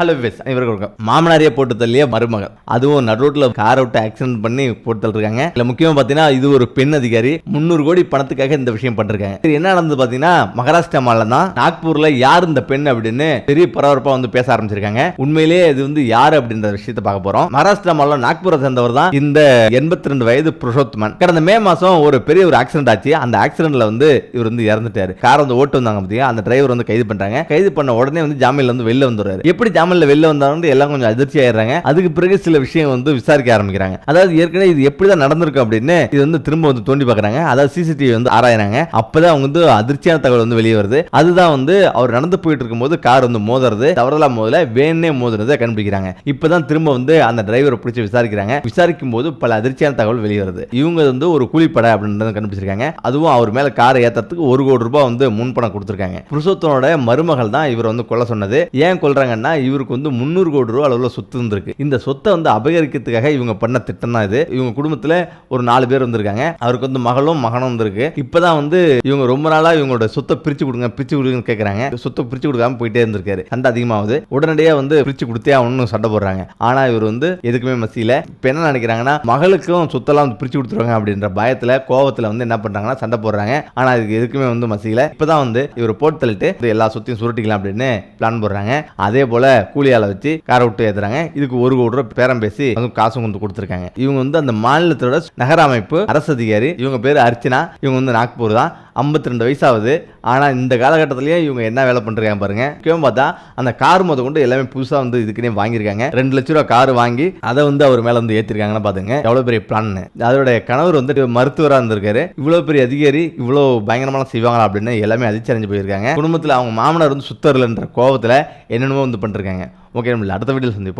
Hello விஸ் இவர்கள் மாமனாரியை போட்டு தள்ளிய மருமகள். அதுவும் நடுரோட்டில் காரை விட்டு ஆக்சிடென்ட் பண்ணி போட்டு தள்ளிருக்காங்க. இல்லை முக்கியமாக பாத்தீங்கன்னா இது ஒரு பெண் அதிகாரி. முந்நூறு கோடி பணத்துக்காக இந்த விஷயம் பண்ணிருக்காங்க இது என்ன நடந்தது பாத்தீங்கன்னா மகாராஷ்டிரா மாநிலம் தான். நாக்பூர்ல யார் இந்த பெண் அப்படின்னு பெரிய பரபரப்பாக வந்து பேச ஆரம்பிச்சிருக்காங்க. உண்மையிலேயே இது வந்து யார் அப்படின்ற விஷயத்தை பார்க்க போறோம். மகாராஷ்டிரா மாநிலம் நாக்பூரை சேர்ந்தவர் தான் இந்த எண்பத்தி ரெண்டு வயது புருஷோத்மன் கடந்த மே மாசம் ஒரு பெரிய ஒரு ஆக்சிடென்ட் ஆச்சு. அந்த ஆக்சிடென்ட்ல வந்து இவர் வந்து இறந்துட்டாரு. கார் வந்து ஓட்டு வந்தாங்க பாத்தீங்க அந்த டிரைவர் வந்து கைது பண்றாங்க. கைது பண்ண உடனே வந்து ஜாமீன்ல வந்து வெளில வந்துடுறாரு. எப்படி ஜாமீன்ல வெளில வந்தாலும் எல்லாம் கொஞ்சம் அதிர்ச்சி ஆயிடுறாங்க. அதுக்கு பிறகு சில விஷயம் வந்து விசாரிக்க ஆரம்பிக்கிறாங்க. அதாவது ஏற்கனவே இது எப்படிதான் நடந்திருக்கும் அப்படின்னு இது வந்து திரும்ப வந்து தோண்டி பாக்குறாங்க அதாவது சிசிடிவி வந்து ஆராயிறாங்க. அப்பதான் அவங்க வந்து அதிர்ச்சியான தகவல் வந்து வெளியே வருது. அதுதான் வந்து அவர் நடந்து போயிட்டு இருக்கும்போது கார் வந்து மோதுறது. தவறுதலா மோதல வேணே மோதுறதை கண்டுபிடிக்கிறாங்க. இப்பதான் திரும்ப வந்து அந்த டிரைவரை பிடிச்சி விசாரிக்கிறாங்க. விசாரிக்கும் போது பல அதிர்ச்சியான தகவல் வெளியே வருது. இவங்க வந்து ஒரு கூலிப்படை அப்படின்றத கண்டுபிடிச்சிருக்காங்க. அதுவும் அவர் மேல காரை ஏத்துறதுக்கு ஒரு கோடி ரூபாய் வந்து முன்பணம் கொடுத்துருக்காங்க. புருஷோத்தனோட மருமகள் தான் இவர் வந்து கொல்ல சொன்னது. ஏன் கொல்றாங்கன்னா இவருக்கு வந்து முந்நூறு கோடி ரூபா அளவில் சொத்து இருந்திருக்கு. இந்த சொத்தை வந்து அபகரிக்கிறதுக்காக இவங்க பண்ண திட்டம் தான் இது. இவங்க குடும்பத்தில் ஒரு நாலு பேர் வந்திருக்காங்க. அவருக்கு வந்து மகளும் மகனும் வந்திருக்கு. இப்பதான் வந்து இவங்க ரொம்ப நாளாக இவங்களோட சொத்தை பிரித்து கொடுங்க பிரிச்சு கொடுங்கன்னு கேட்குறாங்க சொத்தை பிரித்து கொடுக்காம போயிட்டே இருந்திருக்காரு. சண்டை அதிகமாகுது. உடனடியாக வந்து பிரித்து கொடுத்தே அவனு சண்டை போடுறாங்க. ஆனால் இவர் வந்து எதுக்குமே மசியல. இப்போ என்ன நினைக்கிறாங்கன்னா மகளுக்கும் சொத்தெல்லாம் வந்து பிரித்து கொடுத்துருவாங்க அப்படின்ற பயத்தில் கோவத்தில் வந்து என்ன பண்ணுறாங்கன்னா சண்டை போடுறாங்க. ஆனால் இதுக்கு எதுக்குமே வந்து மசியல. இப்பதான் வந்து இவர் போட்டு தள்ளிட்டு இது எல்லா சொத்தையும் சுருட்டிக்கலாம் அப்படின்னு பிளான் போடுறாங்க. அதே போல் கூலியால வச்சு காரை விட்டு ஏத்துறாங்க. இதுக்கு ஒரு கோடி ரூபாய் பேரம் பேசி அதுவும் காசும் கொண்டு கொடுத்துருக்காங்க. இவங்க வந்து அந்த மாநிலத்தோட நகர அமைப்பு அரசு அதிகாரி இவங்க பேர் அர்ச்சனா இவங்க வந்து நாக்பூர் தான். 52 ரெண்டு வயசாகுது. ஆனால் இந்த காலகட்டத்திலேயே இவங்க என்ன வேலை பண்ணுறாங்க பாருங்க. முக்கியம் பார்த்தா அந்த கார் முத கொண்டு எல்லாமே புதுசாக வந்து இதுக்குன்னே வாங்கியிருக்காங்க. ரெண்டு லட்ச ரூபா கார் வாங்கி அதை வந்து அவர் மேலே வந்து ஏற்றிருக்காங்கன்னு பாத்துங்க. எவ்வளோ பெரிய பிளான்னு அதோடைய கணவர் வந்து மருத்துவராக இருந்திருக்காரு. இவ்வளோ பெரிய அதிகாரி இவ்வளோ பயங்கரமான செய்வாங்களா அப்படின்னு எல்லாமே அதிர்ச்சி அடைஞ்சு போயிருக்காங்க. குடும்பத்தில் அவங்க மாமனார் வந்து சுத்தரில்ன்ற கோவத்தில் என்னென்னமோ வந்து பண்ணிருக்காங்க ஓகே நம்மள அடுத்த வீடியோவில் சந்திப்போம்.